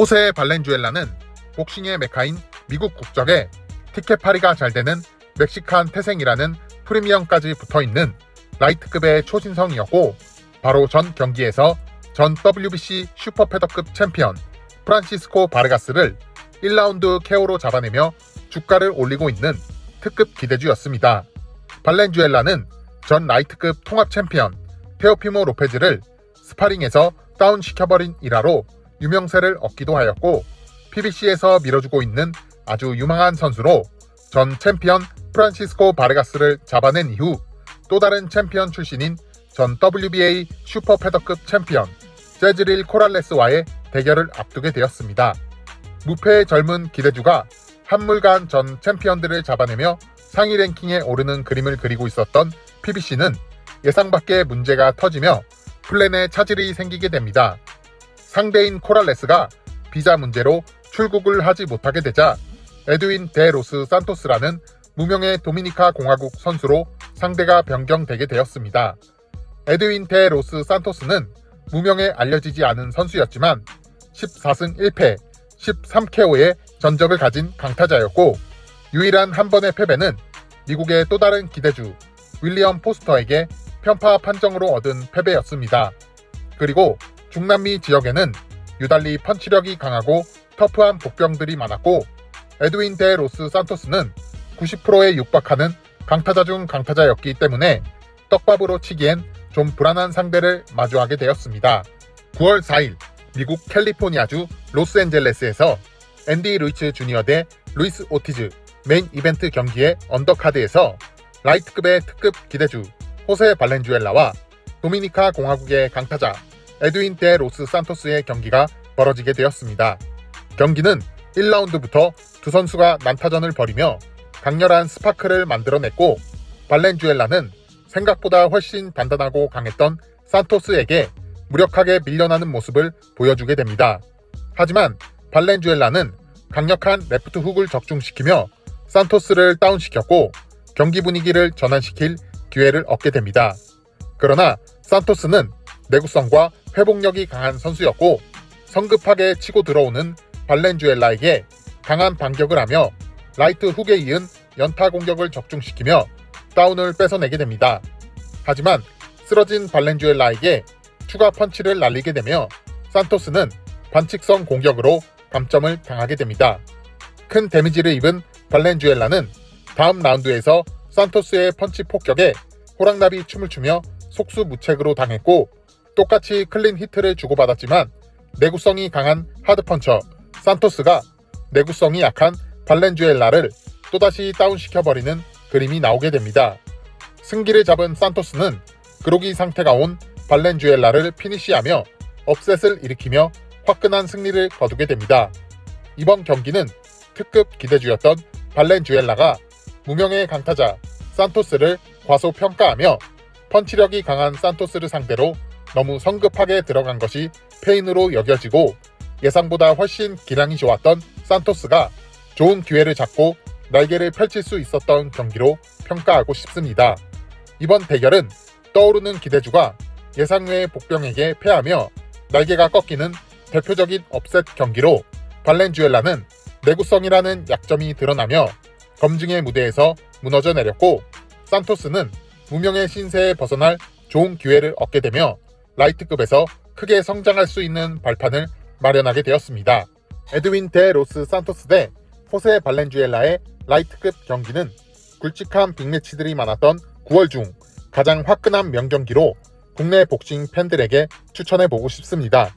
호세 발렌주엘라는 복싱의 메카인 미국 국적에 티켓 파리가 잘 되는 멕시칸 태생이라는 프리미엄까지 붙어 있는 라이트급의 초신성이었고 바로 전 경기에서 전 WBC 슈퍼 패더급 챔피언 프란시스코 바르가스를 1라운드 KO로 잡아내며 주가를 올리고 있는 특급 기대주였습니다. 발렌주엘라는 전 라이트급 통합 챔피언 테오피모 로페즈를 스파링에서 다운시켜버린 일화로 유명세를 얻기도 하였고 PBC에서 밀어주고 있는 아주 유망한 선수로 전 챔피언 프란시스코 바르가스를 잡아낸 이후 또 다른 챔피언 출신인 전 WBA 슈퍼 패더급 챔피언 재즈릴 코랄레스와의 대결을 앞두게 되었습니다. 무패의 젊은 기대주가 한물간 전 챔피언들을 잡아내며 상위 랭킹에 오르는 그림을 그리고 있었던 PBC는 예상 밖의 문제가 터지며 플랜에 차질이 생기게 됩니다. 상대인 코랄레스가 비자 문제로 출국을 하지 못하게 되자 에드윈 데 로스 산토스라는 무명의 도미니카 공화국 선수로 상대가 변경되게 되었습니다. 에드윈 데 로스 산토스는 무명에 알려지지 않은 선수였지만 14승 1패, 13KO의 전적을 가진 강타자였고 유일한 한 번의 패배는 미국의 또 다른 기대주 윌리엄 포스터에게 편파 판정으로 얻은 패배였습니다. 그리고 중남미 지역에는 유달리 펀치력이 강하고 터프한 복병들이 많았고 에드윈 데 로스 산토스는 90%에 육박하는 강타자 중 강타자였기 때문에 떡밥으로 치기엔 좀 불안한 상대를 마주하게 되었습니다. 9월 4일 미국 캘리포니아주 로스앤젤레스에서 앤디 루이츠 주니어 대 루이스 오티즈 메인 이벤트 경기의 언더카드에서 라이트급의 특급 기대주 호세 발렌주엘라와 도미니카 공화국의 강타자 에드윈 데 로스 산토스의 경기가 벌어지게 되었습니다. 경기는 1라운드부터 두 선수가 난타전을 벌이며 강렬한 스파크를 만들어냈고 발렌주엘라는 생각보다 훨씬 단단하고 강했던 산토스에게 무력하게 밀려나는 모습을 보여주게 됩니다. 하지만 발렌주엘라는 강력한 레프트 훅을 적중시키며 산토스를 다운시켰고 경기 분위기를 전환시킬 기회를 얻게 됩니다. 그러나 산토스는 내구성과 회복력이 강한 선수였고 성급하게 치고 들어오는 발렌주엘라에게 강한 반격을 하며 라이트 훅에 이은 연타 공격을 적중시키며 다운을 뺏어내게 됩니다. 하지만 쓰러진 발렌주엘라에게 추가 펀치를 날리게 되며 산토스는 반칙성 공격으로 감점을 당하게 됩니다. 큰 데미지를 입은 발렌주엘라는 다음 라운드에서 산토스의 펀치 폭격에 호랑나비 춤을 추며 속수무책으로 당했고 똑같이 클린 히트를 주고받았지만 내구성이 강한 하드펀처 산토스가 내구성이 약한 발렌주엘라를 또다시 다운시켜버리는 그림이 나오게 됩니다. 승기를 잡은 산토스는 그로기 상태가 온 발렌주엘라를 피니시하며 업셋을 일으키며 화끈한 승리를 거두게 됩니다. 이번 경기는 특급 기대주였던 발렌주엘라가 무명의 강타자 산토스를 과소평가하며 펀치력이 강한 산토스를 상대로 너무 성급하게 들어간 것이 페인으로 여겨지고 예상보다 훨씬 기량이 좋았던 산토스가 좋은 기회를 잡고 날개를 펼칠 수 있었던 경기로 평가하고 싶습니다. 이번 대결은 떠오르는 기대주가 예상 외의 복병에게 패하며 날개가 꺾이는 대표적인 업셋 경기로 발렌주엘라는 내구성이라는 약점이 드러나며 검증의 무대에서 무너져 내렸고 산토스는 무명의 신세에 벗어날 좋은 기회를 얻게 되며 라이트급에서 크게 성장할 수 있는 발판을 마련하게 되었습니다. 에드윈 데 로스 산토스 대 호세 발렌주엘라의 라이트급 경기는 굵직한 빅매치들이 많았던 9월 중 가장 화끈한 명경기로 국내 복싱 팬들에게 추천해보고 싶습니다.